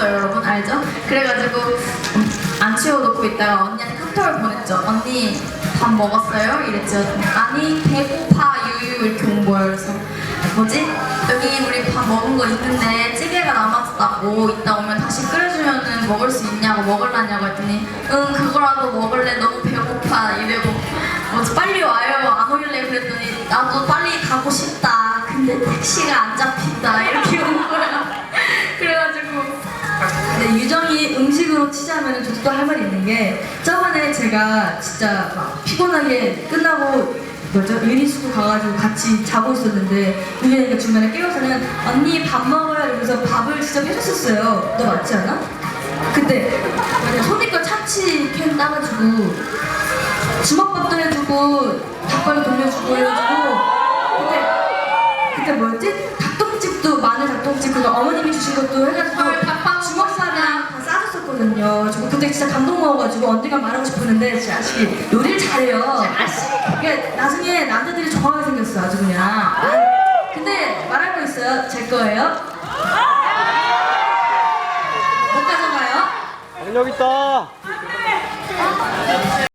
치웠어요, 여러분 알죠? 그래가지고 음, 안 치워놓고 있다가 언니한테 카톡을 보냈죠. 언니 밥 먹었어요? 이랬죠. 아니 배고파 유유 이렇게 온 거예요. 그래서 뭐지? 여기 우리 밥 먹은 거 있는데 찌개가 남았다고 이따 오면 다시 끓여주면은 먹을 수 있냐고 먹을라냐고 했더니 응 그거라도 먹을래 너무 배고파 이래고 뭐지 빨리 와요 안 오길래 그랬더니 나도 빨리 가고 싶다 근데 택시가 안 잡힌다 이렇 식으로 치자면 저도 또 할 말이 있는 게 저번에 제가 진짜 막 피곤하게 끝나고 뭐죠 유니스코 가가지고 같이 자고 있었는데 유정이가 중간에 깨워서는 언니 밥 먹어요 이러면서 밥을 직접 해줬었어요 너 맞지 않아? 그때 소니까 참치 캔 따가지고 주먹밥도 해주고 닭발도 돌려주고 해가지고 그때 그때 뭐였지? 닭똥집도 마늘 닭똥집 그거 어머님이 주신 것도 해가지고 싸줬었거든요. 저 그때 진짜 감동 먹어가지고 언니가 말하고 싶었는데 진짜 아쉽게 요리를 잘해요. 그러니까 나중에 남자들이 좋아하게 생겼어 아주 그냥. 아, 근데 말할 거 있어요. 제 거예요. 못 가져가요. 여기 있다.